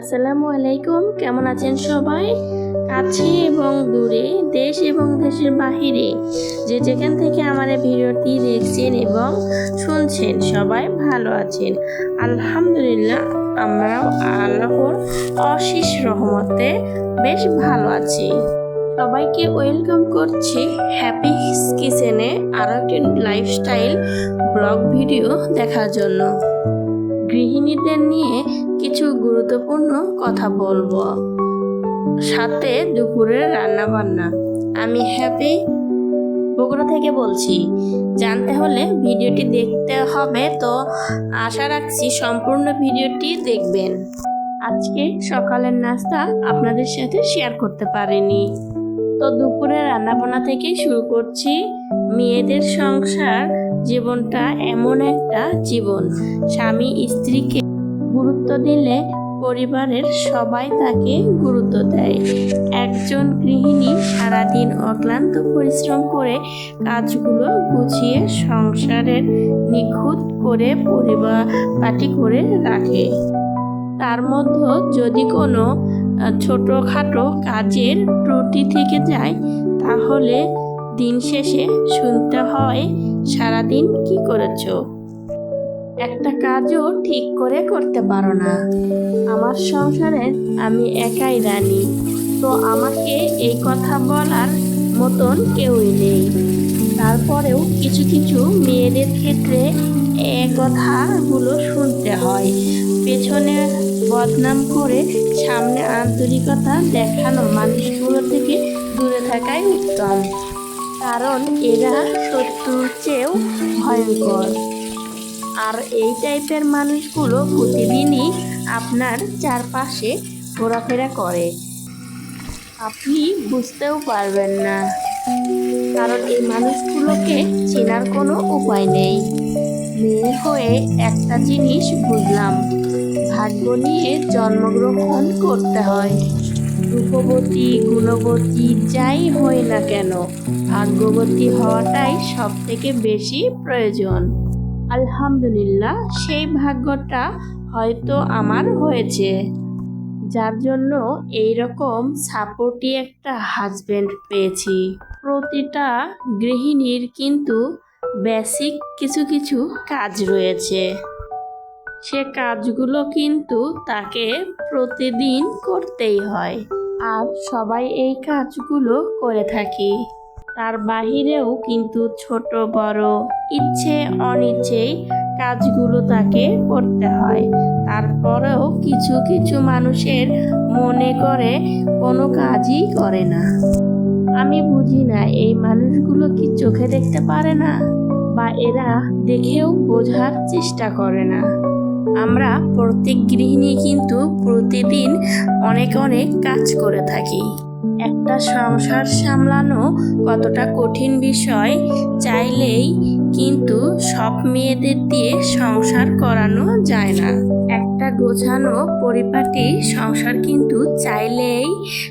আসসালামু আলাইকুম, কেমন আছেন সবাই? কাছে এবং দূরে, দেশ এবং দেশের বাহিরে, যে যেখান থেকে আমার ভিডিওটি দেখছেন এবং শুনছেন, সবাই ভালো আছেন। আলহামদুলিল্লাহ, আমরাও আল্লাহর অশেষ রহমতে বেশ ভালো আছি। সবাইকে ওয়েলকাম করছি হ্যাপি কিচেনে আরও একটি লাইফস্টাইল ব্লগ ভিডিও দেখার জন্য। গৃহিণীদের নিয়ে গুরুত্বপূর্ণ কথা বলব। সাথে দুপুরের রান্না বান্না আমি হ্যাপি বগুড়া থেকে বলছি, জানতে হলে ভিডিওটি দেখতে হবে তো আশা রাখছি সম্পূর্ণ ভিডিওটি দেখবেন। আজকে সকালের নাস্তা আপনাদের সাথে শেয়ার করতে পারিনি। তো দুপুরে রান্নাবান্না থেকে শুরু করছি। মেয়েদের সংসার জীবনটা এমন একটা জীবন। স্বামী স্ত্রীকে গুরুত্ব দিলে পরিবারের সবাই তাকে গুরুত্ব দেয়। একজন গৃহিণী সারাদিন অক্লান্ত পরিশ্রম করে কাজগুলো গুছিয়ে সংসারের নিখুঁত করে পরিবার পাটি করে রাখে। তার মধ্যে যদি কোনো ছোটোখাটো কাজের ত্রুটি থেকে যায়, তাহলে দিন শেষে শুনতে হয়, সারাদিন কি করেছ? একটা কাজও ঠিক করে করতে পারো না। আমার সংসারে আমি একাই রানী, তো আমাকে এই কথা বলার মতন কেউই নেই। তারপরেও কিছু কিছু মেয়েদের ক্ষেত্রে এ কথাগুলো শুনতে হয়। পেছনে বদনাম করে সামনে আন্তরিকতা দেখানো মানুষগুলো থেকে দূরে থাকাই উত্তম। কারণ এরা শত্রুর চেয়েও ভয়ঙ্কর। আর এই টাইপের মানুষগুলো প্রতিদিনই আপনার চারপাশে ঘোরাফেরা করে। আপনি বুঝতেও পারবেন না। কারণ এই মানুষগুলোকে চেনার কোনো উপায় নেই। মেয়ে হয়ে একটা জিনিস বুঝলাম, ভাগ্য নিয়ে জন্মগ্রহণ করতে হয়। রূপবতী, গুণবতী, যাই হয় না কেন, ভাগ্যবতী হওয়াটাই সব থেকে বেশি প্রয়োজন। আলহামদুলিল্লাহ, সেই ভাগ্যটা হয়তো আমার হয়েছে। যার জন্য এই রকম সাপোর্টি একটা হাজবেন্ড পেয়েছি। প্রতিটা গৃহিণীর কিন্তু বেসিক কিছু কিছু কাজ রয়েছে। সে কাজগুলো কিন্তু তাকে প্রতিদিন করতেই হয়। আর সবাই এই কাজগুলো করে থাকি। তার বাহিরেও কিন্তু ছোট, বড়, ইচ্ছে, অনিচ্ছেই কাজগুলো তাকে করতে হয়। তারপরেও কিছু কিছু মানুষের মনে করে কোনো কাজই করে না। আমি বুঝি না, এই মানুষগুলো কি চোখে দেখতে পারে না? বা এরা দেখেও বোঝার চেষ্টা করে না। আমরা প্রত্যেক গৃহিণী কিন্তু প্রতিদিন অনেক অনেক কাজ করে থাকি। একটা সংসার সামলানো কতটা কঠিন বিষয় চাইলেই কিন্তু সব মেয়েদের দিয়ে সংসার করানো যায় না। একটা গোছানো পরিপাটি সংসার কিন্তু চাইলেই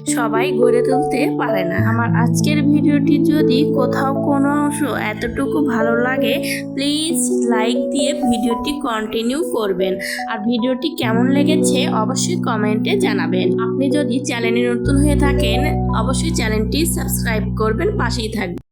সবাই গড়ে তুলতে পারে না। আমার আজকের ভিডিওটি যদি কোথাও কোনো অংশ এতটুকু ভালো লাগে প্লিজ লাইক দিয়ে ভিডিওটি কন্টিনিউ করবেন। আর ভিডিওটি কেমন লেগেছে অবশ্যই কমেন্টে জানাবেন। আপনি যদি চ্যানেলে নতুন হয়ে থাকেন, অবশ্যই চ্যানেলটি সাবস্ক্রাইব করবেন, পাশেই থাকবেন।